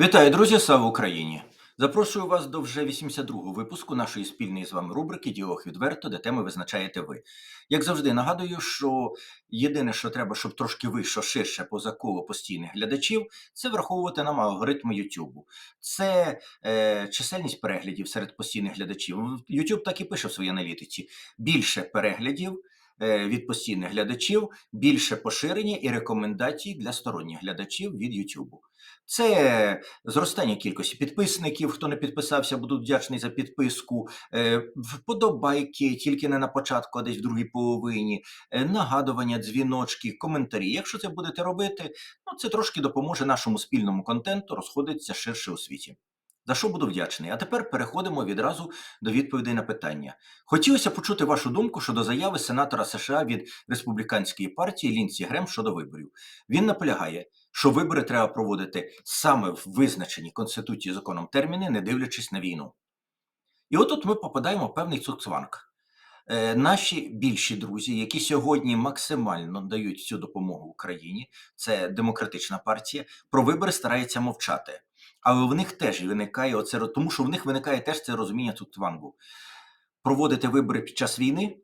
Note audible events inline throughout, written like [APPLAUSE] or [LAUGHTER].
Вітаю, друзі! Слава Україні! Запрошую вас до вже 82-го випуску нашої спільної з вами рубрики Діалог відверто, де теми визначаєте ви. Як завжди, нагадую, що єдине, що треба, щоб трошки вийшло ширше поза коло постійних глядачів, це враховувати нам алгоритми YouTube. Це е, чисельність переглядів серед постійних глядачів. YouTube так і пише в своїй аналітиці: більше переглядів. Е, Від постійних глядачів більше поширення і рекомендацій для сторонніх глядачів від YouTube. Це зростання кількості підписників. Хто не підписався, буду вдячний за підписку. Е, Вподобайки тільки не на початку, а десь в другій половині, е, нагадування, дзвіночки, коментарі. Якщо це будете робити, ну це трошки допоможе нашому спільному контенту розходитися ширше у світі. За що буду вдячний. А тепер переходимо відразу до відповідей на питання. Хотілося почути вашу думку щодо заяви сенатора США від республіканської партії Лінсі Грем щодо виборів. Він наполягає, що вибори треба проводити саме в визначені Конституцією законом терміни, не дивлячись на війну. І отут ми попадаємо в певний цукцванг. Е, Наші більші друзі, які сьогодні максимально дають цю допомогу Україні, це демократична партія, про вибори старається мовчати. Але в них теж виникає оце, тому що в них виникає теж це розуміння цукцвангу. Проводити вибори під час війни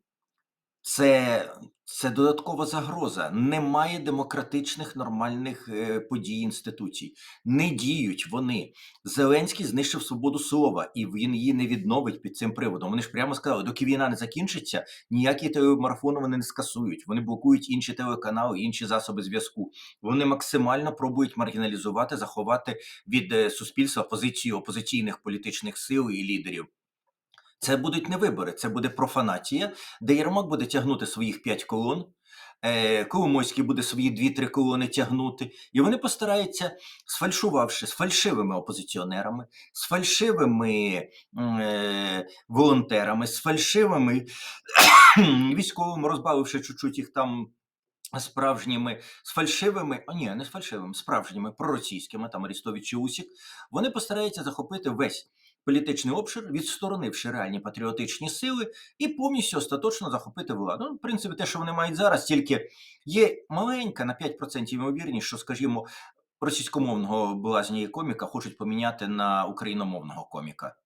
це, це додаткова загроза. Немає демократичних нормальних е, подій інституцій. Не діють вони. Зеленський знищив свободу слова, і він її не відновить під цим приводом. Вони ж прямо сказали, доки війна не закінчиться, ніякі телемарафони вони не скасують. Вони блокують інші телеканали, інші засоби зв'язку. Вони максимально пробують маргіналізувати, заховати від е, суспільства позицію опозиційних політичних сил і лідерів. Це будуть не вибори, це буде профанація, де Єрмак буде тягнути своїх п'ять колон, е, Коломойський буде свої дві-три колони тягнути, і вони постараються, сфальшувавши з фальшивими опозиціонерами, з фальшивими е, волонтерами, з фальшивими [COUGHS] військовими, розбавивши чуть-чуть їх там. Справжніми з фальшивими, а ні, не з фальшивими, справжніми проросійськими, там Арістович і Усік, вони постараються захопити весь політичний обшир, відсторонивши реальні патріотичні сили, і повністю остаточно захопити владу. Ну, в принципі, те, що вони мають зараз, тільки є маленька на 5% ймовірність, що, скажімо, російськомовного блазня коміка хочуть поміняти на україномовного коміка.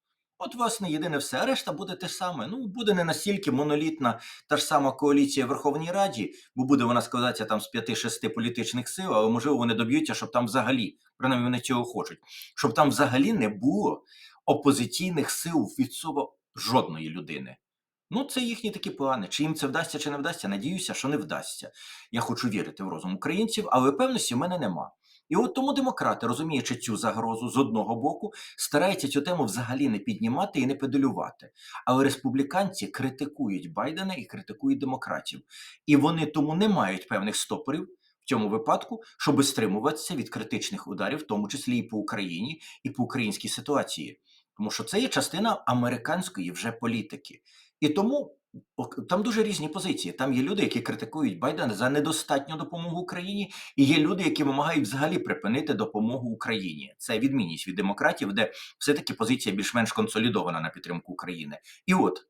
От, власне, єдине все, а решта буде те саме. Ну, буде не настільки монолітна та ж сама коаліція в Верховній Раді, бо буде вона складатися там з 5-6 політичних сил, але можливо вони доб'ються, щоб там взагалі, принаймні вони цього хочуть, щоб там взагалі не було опозиційних сил від слова жодної людини. Ну, це їхні такі плани. Чи їм це вдасться, чи не вдасться, надіюся, що не вдасться. Я хочу вірити в розум українців, але певності в мене нема. І от тому демократи, розуміючи цю загрозу з одного боку, стараються цю тему взагалі не піднімати і не педалювати. Але республіканці критикують Байдена і критикують демократів. І вони тому не мають певних стопорів в цьому випадку, щоб стримуватися від критичних ударів, в тому числі і по Україні, і по українській ситуації. Тому що це є частина американської вже політики. І тому там дуже різні позиції. Там є люди, які критикують Байдена за недостатню допомогу Україні, і є люди, які вимагають взагалі припинити допомогу Україні. Це відмінність від демократів, де все-таки позиція більш-менш консолідована на підтримку України. І от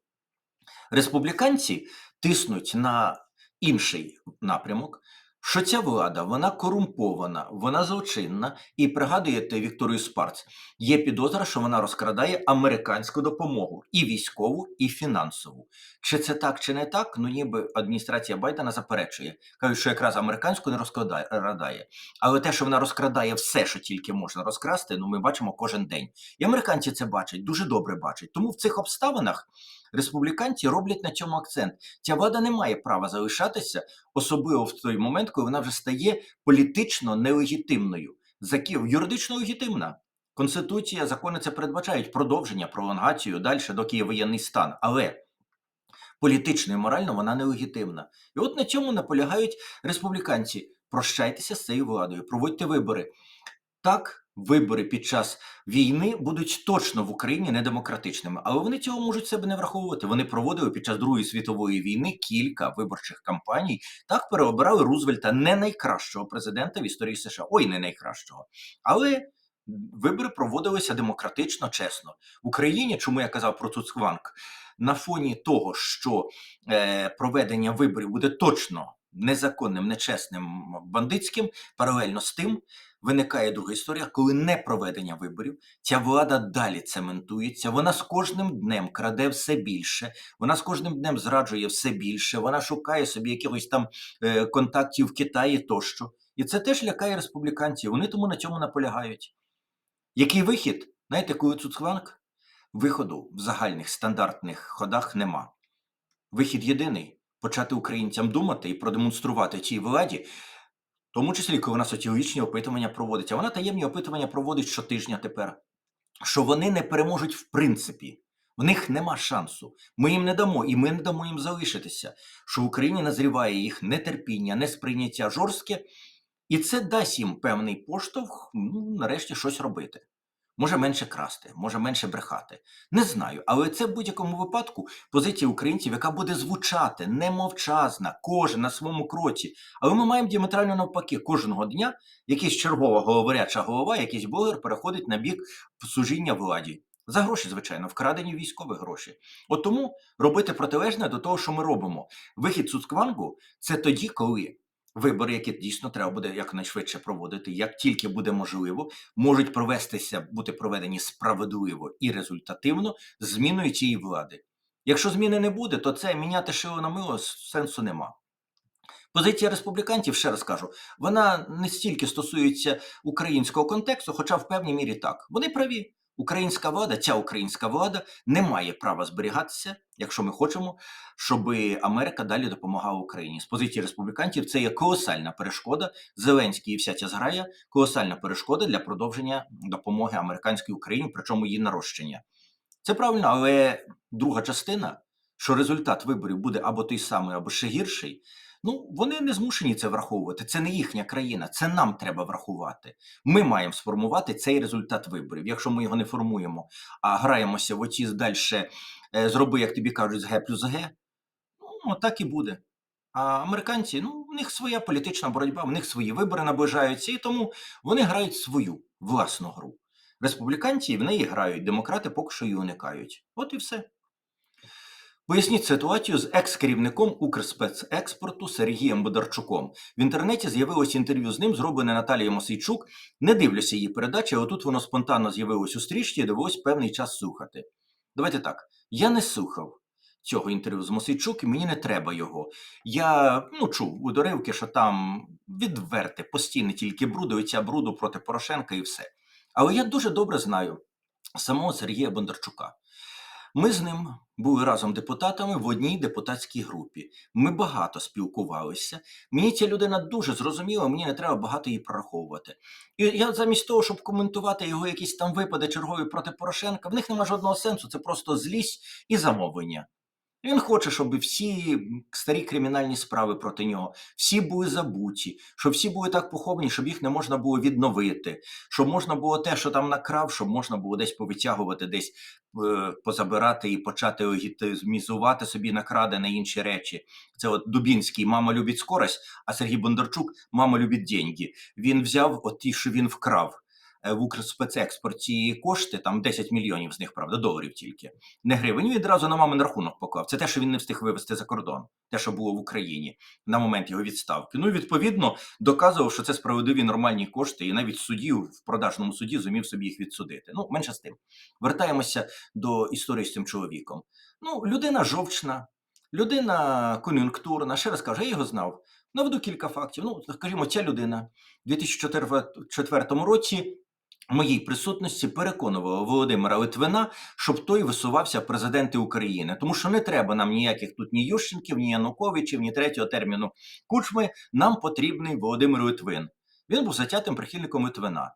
республіканці тиснуть на інший напрямок. Що ця влада вона корумпована, вона злочинна, і пригадуєте Вікторію Спарц, є підозра, що вона розкрадає американську допомогу і військову, і фінансову. Чи це так, чи не так? Ну ніби адміністрація Байдена заперечує. Кажуть, що якраз американську не розкрадає. Але те, що вона розкрадає все, що тільки можна розкрасти, ну ми бачимо кожен день. І американці це бачать, дуже добре бачать. Тому в цих обставинах республіканці роблять на цьому акцент. Ця влада не має права залишатися, особливо в той момент, коли вона вже стає політично нелегітимною. Заки- Юридично легітимна. Конституція, закони це передбачають продовження, пролонгацію далі, доки є воєнний стан. Але політично і морально вона нелегітимна. І от на цьому наполягають республіканці. Прощайтеся з цією владою, проводьте вибори. Так, вибори під час війни будуть точно в Україні недемократичними, але вони цього можуть себе не враховувати. Вони проводили під час Другої світової війни кілька виборчих кампаній. Так переобирали Рузвельта не найкращого президента в історії США. Ой, не найкращого. Але вибори проводилися демократично, чесно. В Україні, чому я казав про Цуцкванг, на фоні того, що е, проведення виборів буде точно незаконним, нечесним, бандитським, паралельно з тим виникає друга історія, коли не проведення виборів, ця влада далі цементується. Вона з кожним днем краде все більше, вона з кожним днем зраджує все більше. Вона шукає собі якихось там е, контактів в Китаї тощо. І це теж лякає республіканців. Вони тому на цьому наполягають. Який вихід? Знаєте, коли Цуцкванг? Виходу в загальних стандартних ходах нема. Вихід єдиний почати українцям думати і продемонструвати цій владі, тому числі, коли вона соціологічні опитування проводить. А вона таємні опитування проводить щотижня тепер, що вони не переможуть в принципі. В них нема шансу. Ми їм не дамо, і ми не дамо їм залишитися. Що в Україні назріває їх нетерпіння, несприйняття жорстке, і це дасть їм певний поштовх, ну, нарешті щось робити. Може менше красти, може менше брехати. Не знаю, але це в будь-якому випадку позиція українців, яка буде звучати немовчазна, кожен на своєму кроці. Але ми маємо діаметрально навпаки кожного дня якийсь чергова говоряча голова, якийсь блогер переходить на бік служіння владі. За гроші, звичайно, вкрадені військові гроші. От тому робити протилежне до того, що ми робимо. Вихід Цуцквангу – це тоді, коли вибори, які дійсно треба буде якнайшвидше проводити, як тільки буде можливо, можуть провестися, бути проведені справедливо і результативно зміною цієї влади. Якщо зміни не буде, то це міняти шило на мило сенсу нема. Позиція республіканців, ще раз кажу, вона не стільки стосується українського контексту, хоча в певній мірі так. Вони праві. Українська влада, ця українська влада не має права зберігатися, якщо ми хочемо, щоб Америка далі допомагала Україні. З позиції республіканців це є колосальна перешкода. Зеленський і вся ця зграя колосальна перешкода для продовження допомоги американській Україні, причому її нарощення. Це правильно, але друга частина, що результат виборів буде або той самий, або ще гірший. Ну, вони не змушені це враховувати. Це не їхня країна, це нам треба врахувати. Ми маємо сформувати цей результат виборів. Якщо ми його не формуємо, а граємося в оці далі, зроби, як тобі кажуть, з Г плюс Г, ну так і буде. А американці, ну, в них своя політична боротьба, в них свої вибори наближаються, і тому вони грають свою власну гру. Республіканці в неї грають, демократи поки що її уникають. От і все. Поясніть ситуацію з екс-керівником Укрспецекспорту Сергієм Бодарчуком. В інтернеті з'явилось інтерв'ю з ним, зроблене Наталією Мосейчук. Не дивлюся її передачі, а отут воно спонтанно з'явилось у стрічці і довелось певний час слухати. Давайте так. Я не слухав цього інтерв'ю з Мосейчук, і мені не треба його. Я ну, чув у доривки, що там відверте, постійне тільки бруду, і ця бруду проти Порошенка і все. Але я дуже добре знаю самого Сергія Бондарчука. Ми з ним були разом депутатами в одній депутатській групі. Ми багато спілкувалися. Мені ця людина дуже зрозуміла, мені не треба багато її прораховувати. І я замість того, щоб коментувати його якісь там випади чергові проти Порошенка, в них немає жодного сенсу, це просто злість і замовлення. Він хоче, щоб всі старі кримінальні справи проти нього, всі були забуті, щоб всі були так поховані, щоб їх не можна було відновити, щоб можна було те, що там накрав, щоб можна було десь повитягувати, десь е, позабирати і почати легітимізувати собі накрадені інші речі. Це от Дубінський мама любить скорость, а Сергій Бондарчук мама любить деньги. Він взяв от ті, що він вкрав. Е, в Укрспецекспорті кошти, там 10 мільйонів з них, правда, доларів тільки, не гривень. Відразу на мамин рахунок поклав. Це те, що він не встиг вивезти за кордон, те, що було в Україні на момент його відставки. Ну і відповідно доказував, що це справедливі нормальні кошти, і навіть суддів в продажному суді зумів собі їх відсудити. Ну, менше з тим. Вертаємося до історії з цим чоловіком. Ну, людина жовчна, людина кон'юнктурна. Ще раз кажу, я його знав. Наведу кілька фактів. Ну, скажімо, ця людина у 2004 році моїй присутності переконувала Володимира Литвина, щоб той висувався президенти України, тому що не треба нам ніяких тут ні Ющенків, ні Януковичів, ні третього терміну Кучми. Нам потрібний Володимир Литвин. Він був затятим прихильником Литвина.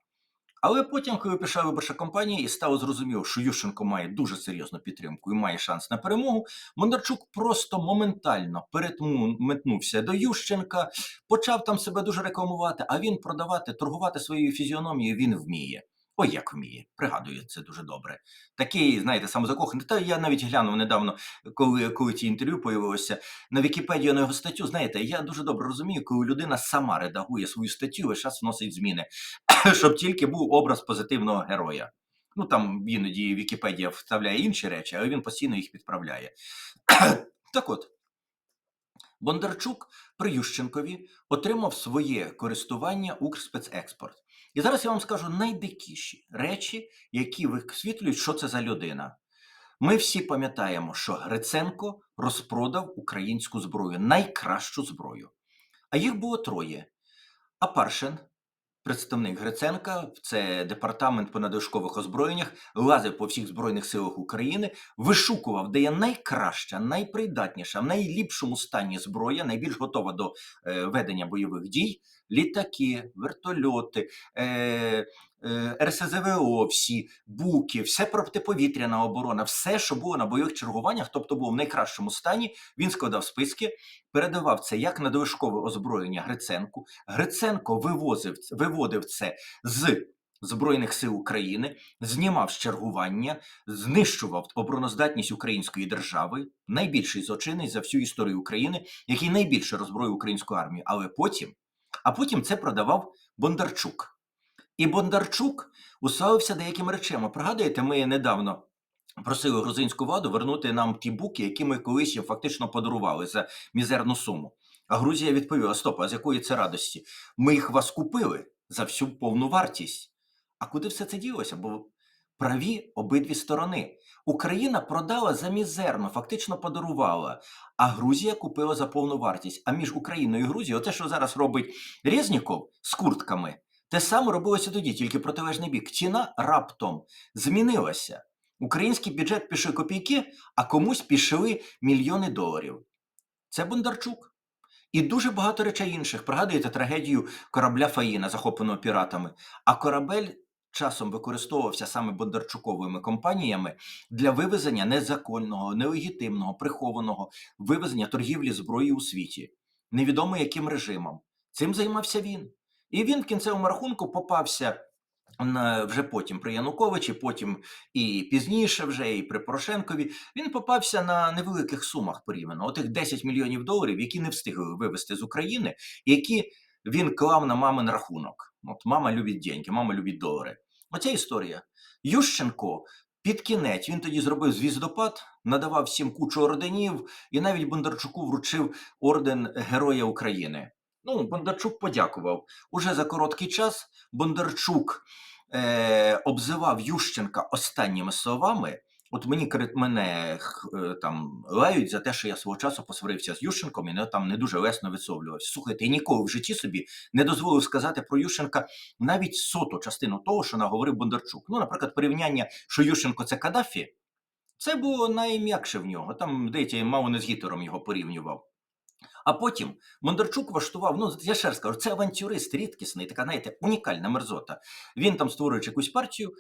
Але потім, коли пішла виборча кампанія і стало зрозуміло, що Ющенко має дуже серйозну підтримку і має шанс на перемогу, Мондарчук просто моментально перетнувся до Ющенка, почав там себе дуже рекламувати, а він продавати, торгувати своєю фізіономією він вміє. Ой, як вміє, пригадую це дуже добре. Такий, знаєте, самозакоханий. Та я навіть глянув недавно, коли коли ці інтерв'ю появилося на Вікіпедію на його статтю. Знаєте, я дуже добре розумію, коли людина сама редагує свою статтю, весь час вносить зміни, [CLEARS THROAT] щоб тільки був образ позитивного героя. Ну там іноді Вікіпедія вставляє інші речі, але він постійно їх підправляє. [CLEARS THROAT] так от. Бондарчук при Ющенкові отримав своє користування Укрспецекспорт. І зараз я вам скажу найдикіші речі, які висвітлюють, що це за людина. Ми всі пам'ятаємо, що Гриценко розпродав українську зброю, найкращу зброю. А їх було троє: Апаршин, представник Гриценка, це департамент по надвижкових озброєннях, лазив по всіх Збройних силах України, вишукував, де є найкраща, найпридатніша, в найліпшому стані зброя, найбільш готова до е, ведення бойових дій. Літаки, вертольоти, е, РСЗВО, всі буки, все протиповітряна оборона, все, що було на бойових чергуваннях, тобто було в найкращому стані. Він складав списки, передавав це як надвишкове озброєння Гриценку. Гриценко вивозив виводив це з Збройних сил України, знімав з чергування, знищував обороноздатність української держави, найбільший злочинець за всю історію України, який найбільше роззброїв українську армію. Але потім, а потім це продавав Бондарчук. І Бондарчук уславився деякими речами. Пригадуєте, ми недавно просили грузинську владу вернути нам ті буки, які ми колись фактично подарували за мізерну суму. А Грузія відповіла: Стоп, а з якої це радості? Ми їх вас купили за всю повну вартість. А куди все це ділося? Бо праві обидві сторони. Україна продала за мізерно, фактично подарувала, а Грузія купила за повну вартість. А між Україною і Грузією, те, що зараз робить Резніков з куртками, те саме робилося тоді, тільки протилежний бік. Ціна раптом змінилася. Український бюджет пішли копійки, а комусь пішли мільйони доларів. Це Бондарчук. І дуже багато речей інших. Пригадуєте трагедію корабля Фаїна, захопленого піратами. А корабель часом використовувався саме Бондарчуковими компаніями для вивезення незаконного, нелегітимного, прихованого вивезення торгівлі зброї у світі. Невідомо яким режимом. Цим займався він. І він в кінцевому рахунку попався вже потім при Януковичі, потім і пізніше, вже і при Порошенкові. Він попався на невеликих сумах порівняно. Отих 10 мільйонів доларів, які не встигли вивезти з України, які він клав на мамин рахунок. От мама любить деньги, мама любить долари. Оця історія. Ющенко під кінець він тоді зробив звіздопад, надавав всім кучу орденів, і навіть Бондарчуку вручив орден Героя України. Ну, Бондарчук подякував. Уже за короткий час Бондарчук е, обзивав Ющенка останніми словами. От мені мене е, там лають за те, що я свого часу посварився з Ющенком і не там не дуже лесно висловлювався. Слухайте, я ніколи в житті собі не дозволив сказати про Ющенка навіть соту частину того, що наговорив Бондарчук. Ну, наприклад, порівняння, що Ющенко це Каддафі, це було найм'якше в нього. Там деякі мало не з Гітлером його порівнював. А потім Бондарчук влаштував, ну я ще раз кажу, це авантюрист рідкісний, така, знаєте, унікальна мерзота. Він там, створюючи якусь партію,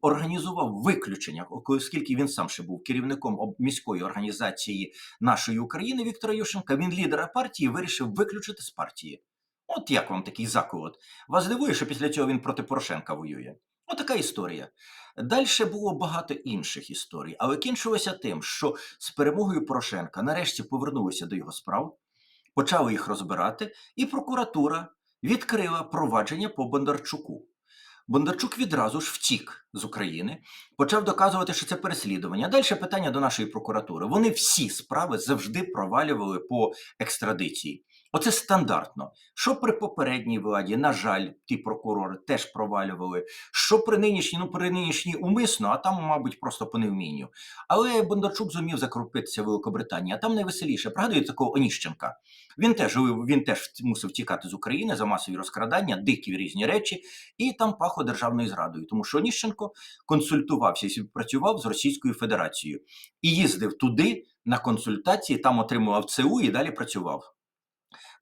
організував виключення, оскільки він сам ще був керівником міської організації нашої України Віктора Ющенка. Він лідера партії вирішив виключити з партії. От як вам такий заколот? Вас дивує, що після цього він проти Порошенка воює? Отака історія. Далі було багато інших історій, але кінчилося тим, що з перемогою Порошенка нарешті повернулися до його справ, почали їх розбирати, і прокуратура відкрила провадження по Бондарчуку. Бондарчук відразу ж втік з України, почав доказувати, що це переслідування. Далі питання до нашої прокуратури. Вони всі справи завжди провалювали по екстрадиції. Оце стандартно. Що при попередній владі, на жаль, ті прокурори теж провалювали. Що при нинішній, ну при нинішній умисно, а там, мабуть, просто по невмінню. Але Бондарчук зумів закрупитися в Великобританії, а там найвеселіше. Пригадуєте такого Оніщенка? Він теж він теж мусив тікати з України за масові розкрадання, дикі різні речі, і там пахло державною зрадою, тому що Оніщенко консультувався і співпрацював з Російською Федерацією і їздив туди на консультації, там отримував ЦУ і далі працював.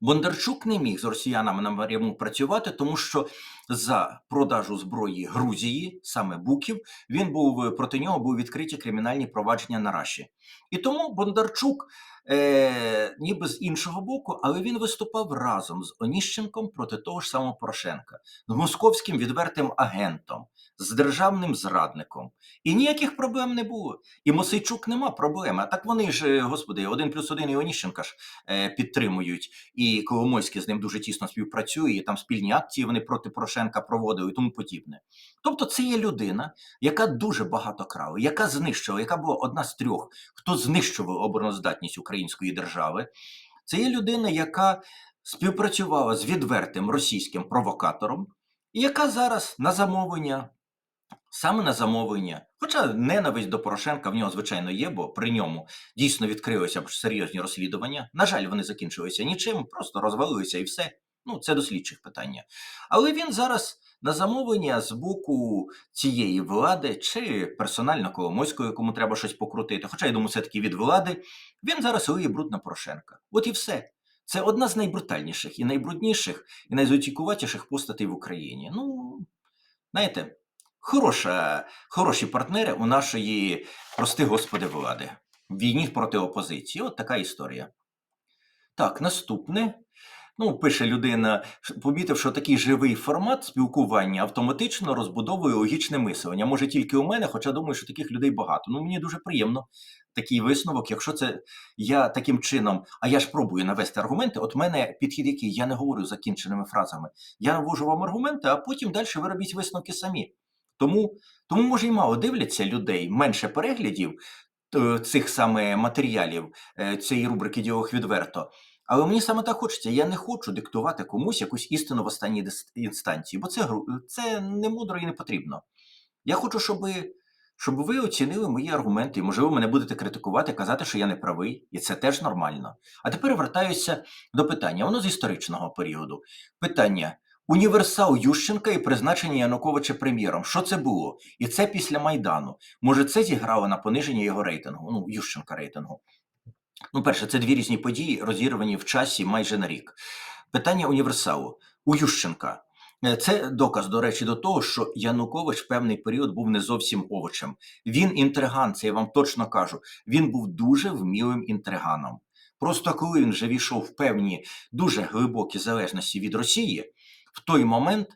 Бондарчук не міг з росіянами напряму працювати, тому що за продажу зброї Грузії, саме Буків, він був проти нього був відкриті кримінальні провадження на Раші. І тому Бондарчук, е, ніби з іншого боку, але він виступав разом з Оніщенком проти того ж самого Порошенка, з московським відвертим агентом, з державним зрадником. І ніяких проблем не було. І Мосейчук нема проблеми. А так вони ж, е, господи, один плюс один і Оніщенка ж е, підтримують. І Коломойський з ним дуже тісно співпрацює. І там спільні акції вони проти Порошенка проводили і тому подібне. Тобто, це є людина, яка дуже багато крала, яка знищила, яка була одна з трьох, хто знищував обороноздатність української держави. Це є людина, яка співпрацювала з відвертим російським провокатором. і яка зараз на замовлення, саме на замовлення, хоча ненависть до Порошенка в нього, звичайно, є, бо при ньому дійсно відкрилися б серйозні розслідування. На жаль, вони закінчилися нічим, просто розвалилися і все. Ну, це до слідчих питання. Але він зараз на замовлення з боку цієї влади чи персонально Коломойської, кому треба щось покрутити, хоча я думаю, все-таки від влади, він зараз лиє бруд на Порошенка. От і все. Це одна з найбрутальніших і найбрудніших, і найзатікуватіших постатей в Україні. Ну, знаєте, хороша, хороші партнери у нашої, прости господи, влади. Війні проти опозиції. От така історія. Так, наступне. Ну, пише людина, помітив, що такий живий формат спілкування автоматично розбудовує логічне мислення. Може тільки у мене, хоча думаю, що таких людей багато. Ну, мені дуже приємно такий висновок. Якщо це я таким чином, а я ж пробую навести аргументи. От мене підхід який я не говорю закінченими фразами. Я навожу вам аргументи, а потім далі ви робіть висновки самі. Тому, тому може, і мало дивляться людей, менше переглядів е, цих саме матеріалів е, цієї рубрики Діалог відверто. Але мені саме так хочеться. Я не хочу диктувати комусь якусь істину в останній інстанції, бо це, це не мудро і не потрібно. Я хочу, щоб, щоб ви оцінили мої аргументи. І, можливо, мене будете критикувати, казати, що я не правий, і це теж нормально. А тепер вертаюся до питання. Воно з історичного періоду. Питання: універсал Ющенка і призначення Януковича прем'єром. Що це було? І це після Майдану. Може, це зіграло на пониження його рейтингу, ну, Ющенка рейтингу. Ну, перше, це дві різні події, розірвані в часі майже на рік. Питання універсалу у Ющенка. Е, Це доказ, до речі, до того, що Янукович певний період був не зовсім овочем. Він інтриган, це я вам точно кажу. Він був дуже вмілим інтриганом. Просто коли він вже війшов в певні дуже глибокі залежності від Росії, в той момент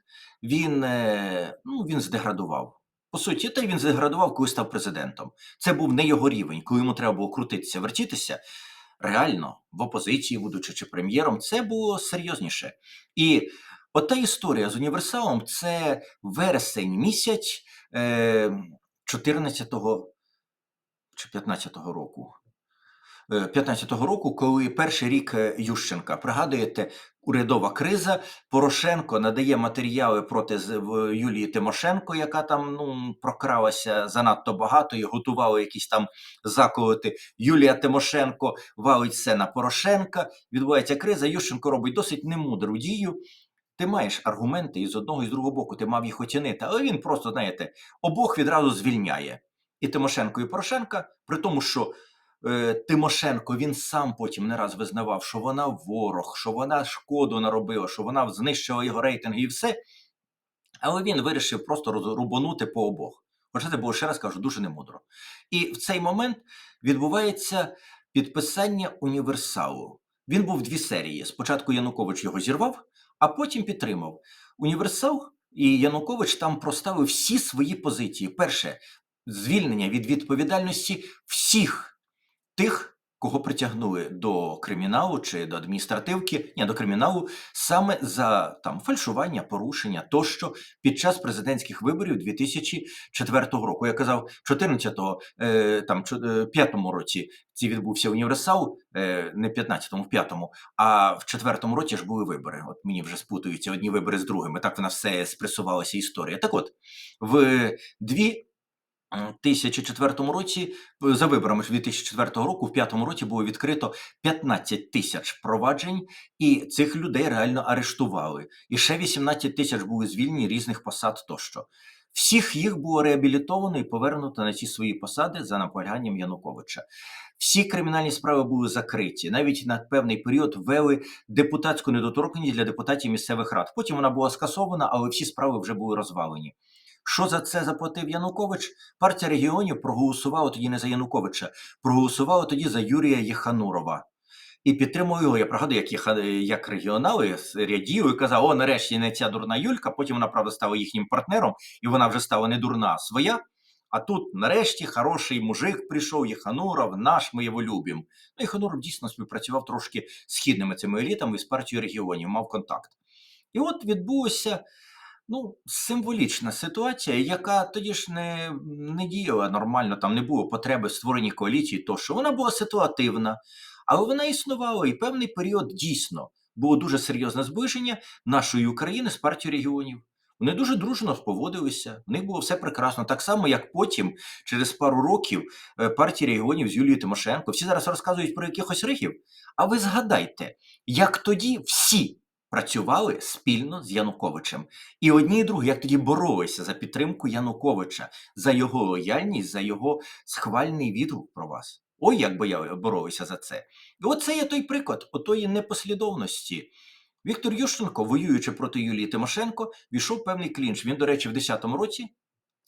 він, е, ну, він здеградував. По суті, та він здеградував, коли став президентом. Це був не його рівень, коли йому треба було крутитися, вертітися. Реально, в опозиції, будучи чи прем'єром, це було серйозніше. І ота історія з універсалом це вересень місяць е, 14-го чи 15-го року. Е, 15-го року, коли перший рік е, Ющенка, пригадуєте, урядова криза, Порошенко надає матеріали проти Юлії Тимошенко, яка там ну, прокралася занадто багато і готувала якісь там заколоти. Юлія Тимошенко валить все на Порошенка, відбувається криза, Ющенко робить досить немудру дію. Ти маєш аргументи і з одного і з другого боку, ти мав їх оцінити, але він просто, знаєте, обох відразу звільняє. І Тимошенко, і Порошенка, при тому, що Тимошенко він сам потім не раз визнавав, що вона ворог, що вона шкоду наробила, що вона знищила його рейтинг і все. Але він вирішив просто роз- рубанути по обох. Хоча це було ще раз кажу, дуже немудро. І в цей момент відбувається підписання універсалу. Він був дві серії. Спочатку Янукович його зірвав, а потім підтримав. Універсал і Янукович там проставив всі свої позиції. Перше звільнення від відповідальності всіх тих, кого притягнули до криміналу чи до адміністративки, ні, до криміналу, саме за там фальшування, порушення тощо під час президентських виборів 2004 року. Я казав, 14-го, е, там чо- е, 5-му році ці відбувся універсал, е, не 15-му, в 5-му, а в 4-му році ж були вибори. От мені вже спутуються одні вибори з другими. Так в нас все спресувалася історія. Так от, в дві 2004 році е, за виборами ж 2004 року, в п'ятому році було відкрито 15 тисяч проваджень, і цих людей реально арештували. І ще 18 тисяч були звільнені різних посад тощо. Всіх їх було реабілітовано і повернуто на ці свої посади за наполяганням Януковича. Всі кримінальні справи були закриті. Навіть на певний період ввели депутатську недоторканність для депутатів місцевих рад. Потім вона була скасована, але всі справи вже були розвалені. Що за це заплатив Янукович? Партія регіонів проголосувала тоді не за Януковича, проголосувала тоді за Юрія Єханурова. І підтримував його. Я пригадую, як, як регіонали ряділи і казав, о, нарешті не ця дурна Юлька. Потім вона, правда, стала їхнім партнером, і вона вже стала не дурна, а своя. А тут, нарешті, хороший мужик прийшов, Єхануров, наш, ми його любимо. Ну, Єхануров дійсно співпрацював трошки з східними цими елітами і з партією регіонів, мав контакт. І от відбулося ну, символічна ситуація, яка тоді ж не, не діяла нормально, там не було потреби в створенні коаліції, тощо вона була ситуативна, але вона існувала і певний період дійсно було дуже серйозне зближення нашої України з партією регіонів. Вони дуже дружно поводилися, в них було все прекрасно. Так само, як потім, через пару років, е, партії регіонів з Юлією Тимошенко, всі зараз розказують про якихось рихів. А ви згадайте, як тоді всі працювали спільно з Януковичем. І одні і другі, як тоді боролися за підтримку Януковича, за його лояльність, за його схвальний відгук про вас. Ой, як я боролися за це. І оце є той приклад отої непослідовності. Віктор Ющенко, воюючи проти Юлії Тимошенко, війшов певний клінч. Він, до речі, в 10-му році.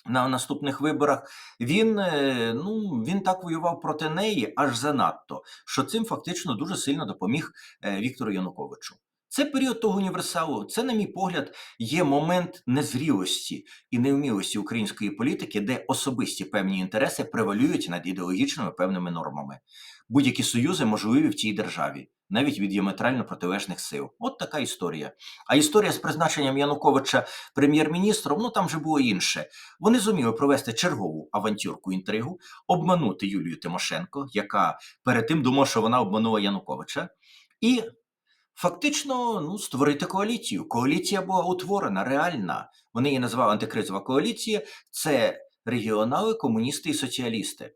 На наступних виборах він е, ну він так воював проти неї аж занадто, що цим фактично дуже сильно допоміг е, Віктору Януковичу. Це період того універсалу. Це, на мій погляд, є момент незрілості і невмілості української політики, де особисті певні інтереси превалюють над ідеологічними певними нормами. Будь-які союзи можливі в цій державі, навіть від діаметрально протилежних сил. От така історія. А історія з призначенням Януковича прем'єр-міністром, ну там вже було інше. Вони зуміли провести чергову авантюрку інтригу, обманути Юлію Тимошенко, яка перед тим думала, що вона обманула Януковича, і фактично ну, створити коаліцію. Коаліція була утворена, реальна. Вони її називали антикризова коаліція. Це регіонали, комуністи і соціалісти.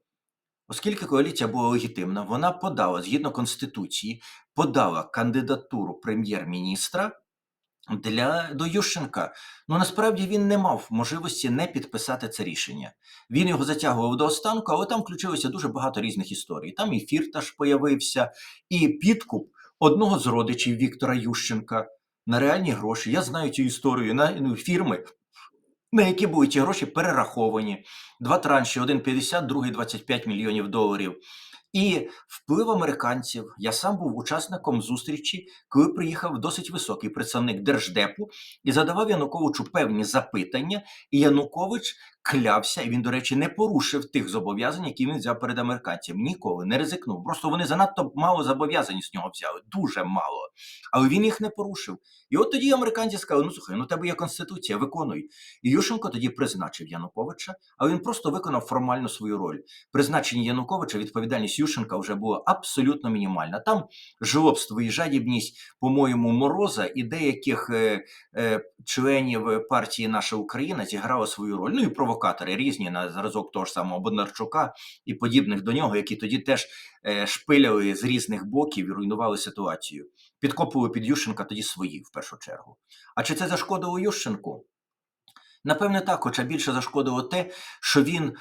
Оскільки коаліція була легітимна, вона подала згідно конституції, подала кандидатуру прем'єр-міністра для до Ющенка. Ну насправді він не мав можливості не підписати це рішення. Він його затягував до останку, але там включилося дуже багато різних історій. Там і фірташ появився, і підкуп одного з родичів Віктора Ющенка на реальні гроші. Я знаю цю історію на ну, фірми. На які були ті гроші перераховані. Два транші, один 50, другий 25 мільйонів доларів. І вплив американців. Я сам був учасником зустрічі, коли приїхав досить високий представник держдепу і задавав Януковичу певні запитання. І Янукович клявся, і він, до речі, не порушив тих зобов'язань, які він взяв перед американцями. Ніколи не ризикнув. Просто вони занадто мало зобов'язань з нього взяли, дуже мало. Але він їх не порушив. І от тоді американці сказали: ну слухай, ну тебе є конституція, виконуй. І Ющенко тоді призначив Януковича, але він просто виконав формально свою роль. Призначення Януковича відповідальність Ющенка вже була абсолютно мінімальна. Там жлобство і жадібність, по-моєму, мороза і деяких е, е, членів партії Наша Україна зіграла свою роль. Ну і провокатори різні на зразок того ж самого Бондарчука і подібних до нього, які тоді теж е, шпиляли з різних боків і руйнували ситуацію. Підкопували під Ющенка тоді свої в першу чергу. А чи це зашкодило Ющенку? Напевне, так, хоча більше зашкодило те, що він.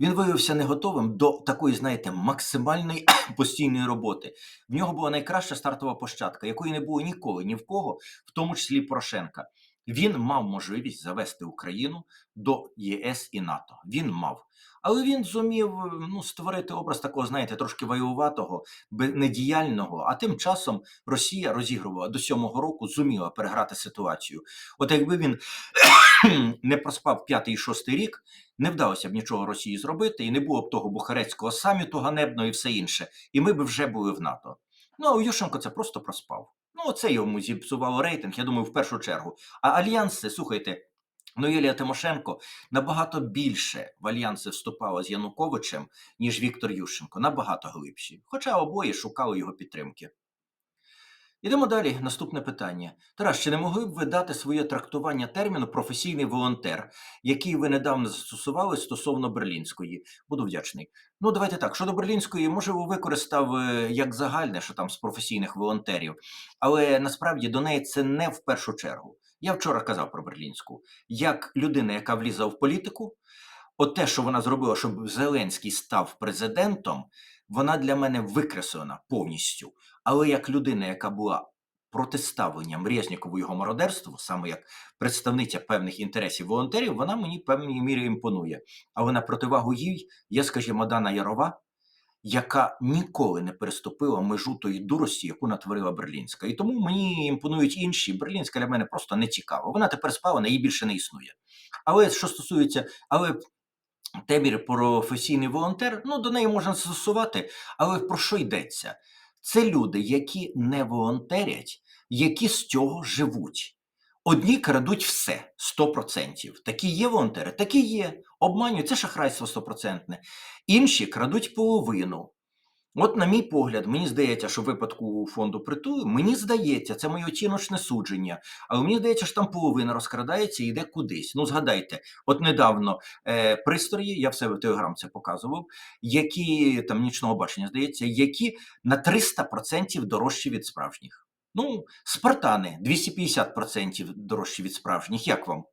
Він виявився не готовим до такої, знаєте, максимальної [CLEARS THROAT] постійної роботи. В нього була найкраща стартова площадка, якої не було ніколи, ні в кого, в тому числі Порошенка. Він мав можливість завести Україну до ЄС і НАТО. Він мав. Але він зумів ну, створити образ такого, знаєте, трошки воюватого, недіяльного. А тим часом Росія розігрувала до сьомого року, зуміла переграти ситуацію. От якби він [COUGHS] не проспав п'ятий і шостий рік, не вдалося б нічого Росії зробити, і не було б того Бухарецького саміту ганебного і все інше. І ми б вже були в НАТО. Ну а Ющенко це просто проспав. Ну, це йому зіпсувало рейтинг, я думаю, в першу чергу. А альянси, слухайте, ну Юлія Тимошенко набагато більше в альянси вступала з Януковичем, ніж Віктор Ющенко, набагато глибші. Хоча обоє шукали його підтримки. Ідемо далі. Наступне питання. Тарас, чи не могли б ви дати своє трактування терміну професійний волонтер, який ви недавно застосували стосовно Берлінської? Буду вдячний. Ну, давайте так. Щодо Берлінської, може, використав е, як загальне, що там з професійних волонтерів, але насправді до неї це не в першу чергу. Я вчора казав про Берлінську. Як людина, яка влізла в політику, от те, що вона зробила, щоб Зеленський став президентом, вона для мене викреслена повністю. Але як людина, яка була протиставленням Резнікову його мародерству, саме як представниця певних інтересів волонтерів, вона мені певній мірі імпонує. Але на противагу їй є, скажімо, Дана Ярова, яка ніколи не переступила межу тої дурості, яку натворила Берлінська. І тому мені імпонують інші. Берлінська для мене просто не цікава. Вона тепер спалена, її більше не існує. Але що стосується, але Темір професійний волонтер, ну до неї можна застосувати, але про що йдеться? Це люди, які не волонтерять, які з цього живуть. Одні крадуть все 100%. Такі є волонтери, такі є. Обманюють, це шахрайство стопроцентне. Інші крадуть половину. От, на мій погляд, мені здається, що в випадку фонду притулу, мені здається, це моє оціночне судження, але мені здається, що там половина розкрадається і йде кудись. Ну, згадайте, от недавно е, пристрої, я в себе в телеграм це показував, які там нічного бачення здається, які на 300% дорожчі від справжніх. Ну, спартани 250% дорожчі від справжніх. Як вам?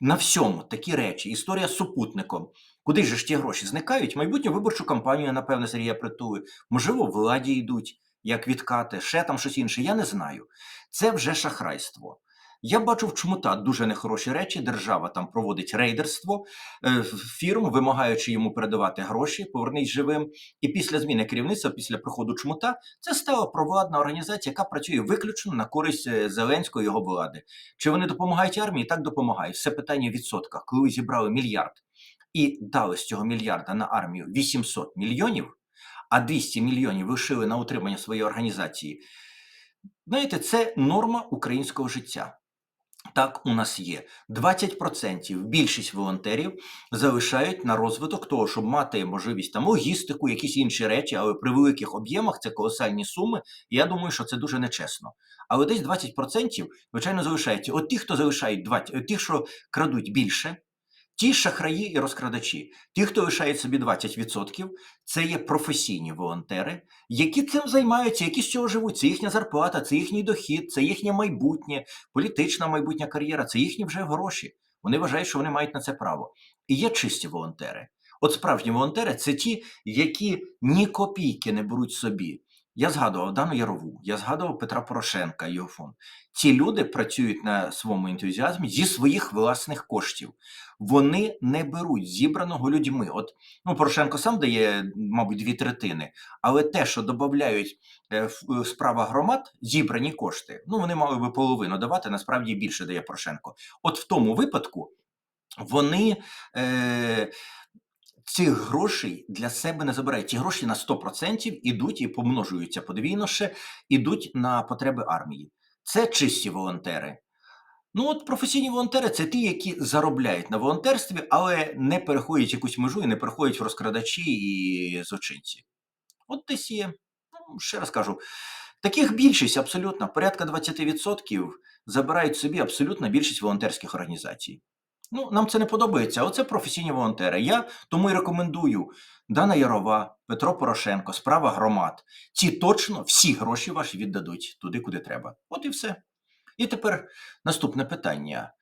На всьому такі речі. Історія з супутником. Куди ж ті гроші зникають? Майбутню виборчу кампанію, напевне, Сергія притули. Можливо, владі йдуть, як відкати, ще там щось інше. Я не знаю. Це вже шахрайство. Я бачу в чмута дуже нехороші речі. Держава там проводить рейдерство е, фірм, вимагаючи йому передавати гроші, повернись живим. І після зміни керівництва, після приходу чмута, це стала провладна організація, яка працює виключно на користь е, Зеленського його влади. Чи вони допомагають армії? Так допомагають. Все питання в відсотках. Коли зібрали мільярд і дали з цього мільярда на армію 800 мільйонів, а 200 мільйонів лишили на утримання своєї організації. Знаєте, це норма українського життя. Так, у нас є 20% більшість волонтерів залишають на розвиток того, щоб мати можливість там логістику, якісь інші речі, але при великих об'ємах це колосальні суми. Я думаю, що це дуже нечесно. Але десь 20%, звичайно, залишається. От ті, хто залишають 20, ті, що крадуть більше, Ті шахраї і розкрадачі, ті, хто лишає собі 20%, це є професійні волонтери, які цим займаються, які з цього живуть. Це їхня зарплата, це їхній дохід, це їхнє майбутнє, політична майбутня кар'єра, це їхні вже гроші. Вони вважають, що вони мають на це право. І є чисті волонтери. От справжні волонтери це ті, які ні копійки не беруть собі. Я згадував Дану Ярову, я згадував Петра Порошенка його фонд. Ці люди працюють на своєму ентузіазмі зі своїх власних коштів. Вони не беруть зібраного людьми. От ну Порошенко сам дає, мабуть, дві третини, але те, що додають е, в справа громад, зібрані кошти, ну вони мали би половину давати, насправді більше дає Порошенко. От в тому випадку вони. Е, цих грошей для себе не забирають. Ці гроші на 100% ідуть і помножуються подвійно ще, ідуть на потреби армії. Це чисті волонтери. Ну, от професійні волонтери це ті, які заробляють на волонтерстві, але не переходять якусь межу і не переходять в розкрадачі і злочинці. От десь є, ну, ще раз кажу, таких більшість абсолютно, порядка 20% забирають собі абсолютно більшість волонтерських організацій. Ну, нам це не подобається, Оце професійні волонтери. Я тому і рекомендую Дана Ярова, Петро Порошенко, справа громад. Ці точно всі гроші ваші віддадуть туди, куди треба. От і все. І тепер наступне питання.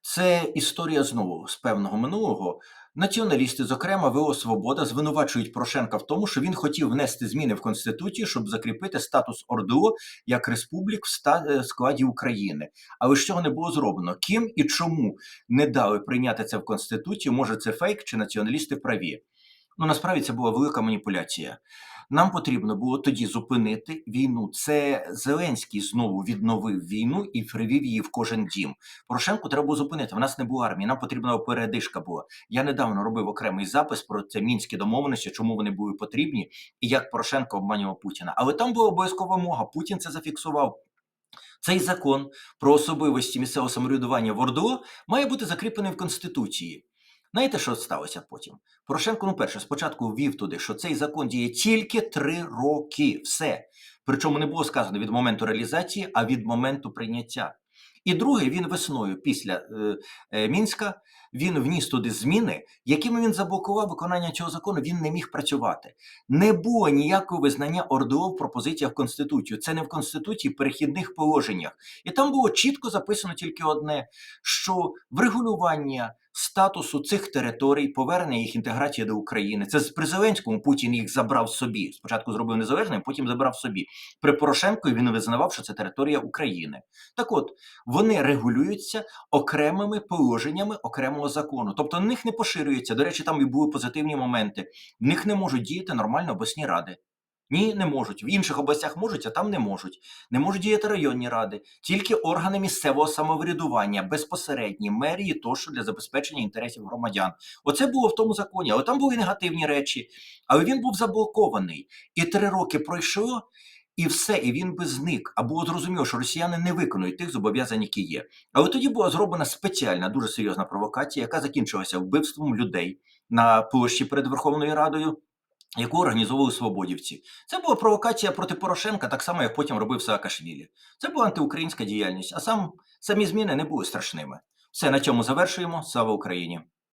Це історія знову з певного минулого. Націоналісти, зокрема, ВО Свобода, звинувачують Порошенка в тому, що він хотів внести зміни в Конституцію, щоб закріпити статус ОРДО як республік в е, складі України. Але ж цього не було зроблено. Ким і чому не дали прийняти це в Конституцію? Може, це фейк чи націоналісти праві? Ну насправді це була велика маніпуляція. Нам потрібно було тоді зупинити війну. Це Зеленський знову відновив війну і привів її в кожен дім. Порошенку треба було зупинити. В нас не було армії. Нам потрібна передишка була. Я недавно робив окремий запис про це мінські домовленості, чому вони були потрібні, і як Порошенко обманював Путіна. Але там була обов'язкова вимога. Путін це зафіксував. Цей закон про особливості місцевого самоврядування в ОРДО має бути закріплений в Конституції. Знаєте, що сталося потім? Порошенко, ну перше, спочатку ввів туди, що цей закон діє тільки три роки. Все. Причому не було сказано від моменту реалізації, а від моменту прийняття. І друге, він весною після е, е, Мінська він вніс туди зміни, якими він заблокував виконання цього закону. Він не міг працювати. Не було ніякого визнання ОРДО в пропозиціях в Конституцію. Це не в Конституції в перехідних положеннях. І там було чітко записано тільки одне: що врегулювання статусу цих територій, повернення їх інтеграції до України. Це при Зеленському Путін їх забрав собі. Спочатку зробив незалежним, потім забрав собі. При Порошенку він визнавав, що це територія України. Так от вони регулюються окремими положеннями окремого закону. Тобто на них не поширюється. До речі, там і були позитивні моменти. В них не можуть діяти нормально обласні ради. Ні, не можуть. В інших областях можуть, а там не можуть. Не можуть діяти районні ради, тільки органи місцевого самоврядування, безпосередні мерії, тощо для забезпечення інтересів громадян. Оце було в тому законі, але там були негативні речі. Але він був заблокований. І три роки пройшло, і все, і він би зник. А було зрозуміло, що росіяни не виконують тих зобов'язань, які є. Але тоді була зроблена спеціальна, дуже серйозна провокація, яка закінчилася вбивством людей на площі перед Верховною Радою яку організовували свободівці. Це була провокація проти Порошенка, так само, як потім робив Саакашвілі. Це була антиукраїнська діяльність, а сам самі зміни не були страшними. Все на цьому завершуємо. Слава Україні!